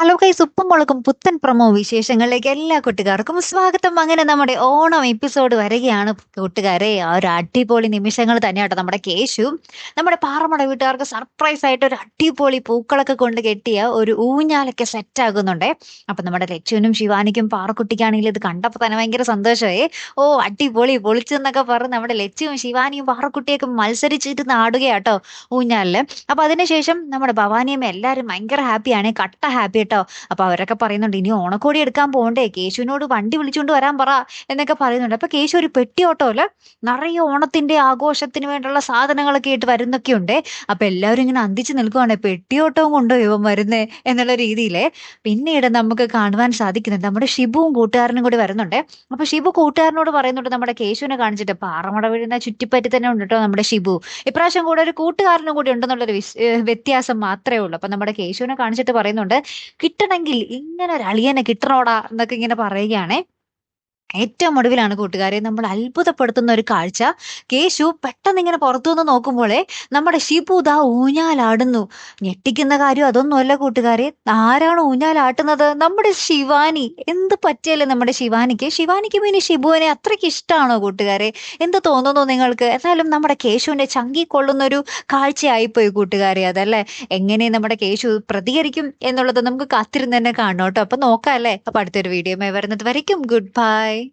Hello കൈസ് ഉപ്പും മുളകും പുത്തൻ പ്രമോ വിശേഷങ്ങളിലേക്ക് എല്ലാ കൂട്ടുകാർക്കും സ്വാഗതം. അങ്ങനെ നമ്മുടെ ഓണം എപ്പിസോഡ് വരികയാണ് കൂട്ടുകാരെ. ആ ഒരു അടിപൊളി നിമിഷങ്ങൾ തന്നെയാട്ടോ നമ്മുടെ കേശു. നമ്മുടെ പാറമട വീട്ടുകാർക്ക് സർപ്രൈസ് ആയിട്ട് ഒരു അടിപൊളി പൂക്കളൊക്കെ കൊണ്ട് കെട്ടിയ ഒരു ഊഞ്ഞാലൊക്കെ സെറ്റ് ആകുന്നുണ്ട്. അപ്പൊ നമ്മുടെ ലച്ചുവിനും ശിവാനിക്കും പാറക്കുട്ടിക്കാണെങ്കിലും ഇത് കണ്ടപ്പോൾ തന്നെ ഭയങ്കര സന്തോഷമായി. ഓ അടിപൊളി പൊളിച്ചെന്നൊക്കെ പറഞ്ഞ് നമ്മുടെ ലച്ചുവും ശിവാനിയും പാറക്കുട്ടിയൊക്കെ മത്സരിച്ചിട്ട് നാടുകയാട്ടോ ഊഞ്ഞാലിൽ. അപ്പൊ അതിനുശേഷം നമ്മുടെ ഭവാനിയമ്മ എല്ലാവരും ഭയങ്കര ഹാപ്പിയാണ് കട്ട ഹാപ്പി കേട്ടോ. അപ്പൊ അവരൊക്കെ പറയുന്നുണ്ട് ഇനി ഓണക്കോടി എടുക്കാൻ പോകണ്ടേ കേശുവിനോട് വണ്ടി വിളിച്ചുകൊണ്ട് വരാൻ പറ എന്നൊക്കെ പറയുന്നുണ്ട്. അപ്പൊ കേശു ഒരു പെട്ടി ഓട്ടോയിൽ നിറയെ ഓണത്തിന്റെ ആഘോഷത്തിന് വേണ്ടിയുള്ള സാധനങ്ങളൊക്കെ ആയിട്ട് വരുന്നൊക്കെ ഉണ്ട്. അപ്പൊ എല്ലാവരും ഇങ്ങനെ അന്തിച്ച് നിൽക്കുവാണ് പെട്ടി ഓട്ടവും കൊണ്ടോ ഇവൻ വരുന്നേ? എന്നുള്ള രീതിയിൽ. പിന്നീട് നമുക്ക് കാണുവാൻ സാധിക്കുന്നുണ്ട് നമ്മുടെ ഷിബുവും കൂട്ടുകാരനും കൂടി വരുന്നുണ്ട്. അപ്പൊ ഷിബു കൂട്ടുകാരനോട് പറയുന്നുണ്ട് നമ്മുടെ കേശുവിനെ കാണിച്ചിട്ട് പാറമട വീഴുന്ന ചുറ്റിപ്പറ്റി തന്നെ ഉണ്ട് കേട്ടോ നമ്മുടെ ഷിബു. ഇപ്രാവശ്യം കൂടെ ഒരു കൂട്ടുകാരനും കൂടി ഉണ്ടെന്നുള്ളൊരു വ്യത്യാസം മാത്രമേ ഉള്ളൂ. അപ്പൊ നമ്മുടെ കേശുവിനെ കാണിച്ചിട്ട് പറയുന്നുണ്ട് കിട്ടണമെങ്കിൽ ഇങ്ങനെ ഒരു അളിയനെ കിട്ടണോടാ എന്നൊക്കെ ഇങ്ങനെ പറയുകയാണേ. ഏറ്റവും ഒടുവിലാണ് കൂട്ടുകാരെ നമ്മൾ അത്ഭുതപ്പെടുത്തുന്ന ഒരു കാഴ്ച. കേശു പെട്ടെന്ന് ഇങ്ങനെ പുറത്തു നിന്ന് നോക്കുമ്പോഴേ നമ്മുടെ ഷിബു ഊഞ്ഞാലാടുന്നു. ഞെട്ടിക്കുന്ന കാര്യം അതൊന്നുമല്ല കൂട്ടുകാരെ. ആരാണ് ഊഞ്ഞാലാട്ടുന്നത്? നമ്മുടെ ശിവാനി. എന്ത് പറ്റിയല്ലേ നമ്മുടെ ശിവാനിക്ക്? ശിവാനിക്ക് പിന്നെ ഷിബുവിനെ അത്രയ്ക്ക് ഇഷ്ടമാണോ കൂട്ടുകാരെ? എന്ത് തോന്നുന്നു നിങ്ങൾക്ക്? എന്നാലും നമ്മുടെ കേശുവിന്റെ ചങ്കി കൊള്ളുന്ന ഒരു കാഴ്ചയായിപ്പോയി കൂട്ടുകാരെ അതല്ലേ? എങ്ങനെ നമ്മുടെ കേശു പ്രതികരിക്കും എന്നുള്ളത് നമുക്ക് കാത്തിരുന്ന് തന്നെ കാണണം കേട്ടോ. അപ്പൊ നോക്കാം അല്ലേ? അപ്പൊ അടുത്തൊരു വീഡിയോ വരുന്നത് വരയ്ക്കും. Good bye